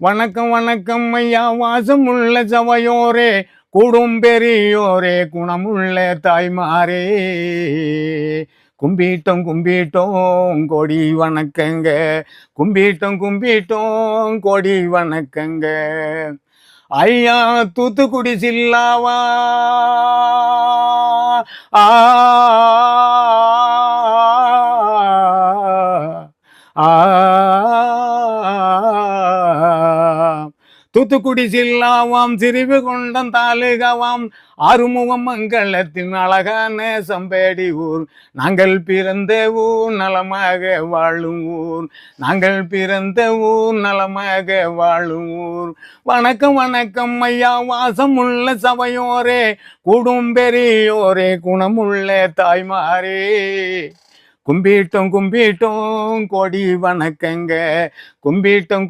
வணக்கம் வணக்கம் ஐயா. வாசமுள்ள சவையோரே கூடும் பெரியோரே குணமுள்ள தாய்மாரே. கும்பிட்டோம் கும்பிட்டோம் கொடி வணக்கங்க. கும்பிட்டோம் கும்பிட்டோம் கொடி வணக்கங்க. ஐயா தூத்துக்குடி சில்லாவா? ஆ. ஆ. தூத்துக்குடி சில்லாவாம் சிரிவு கொண்டம் தாலுகாவாம். ஆறுமுகம் மங்களத்தின் அழகான சம்பேடி ஊர். நாங்கள் பிறந்த ஊர் நலமாக வாழும் ஊர். நாங்கள் பிறந்த ஊர் நலமாக வாழும் ஊர். வணக்கம் வணக்கம் ஐயா வாசம் உள்ள சபையோரே. கூடும் பெரியோரே குணமுள்ள தாய்மாரே. கும்பிட்டோம் கும்பிட்டோம் கொடி வணக்கங்க. கும்பிட்டோம்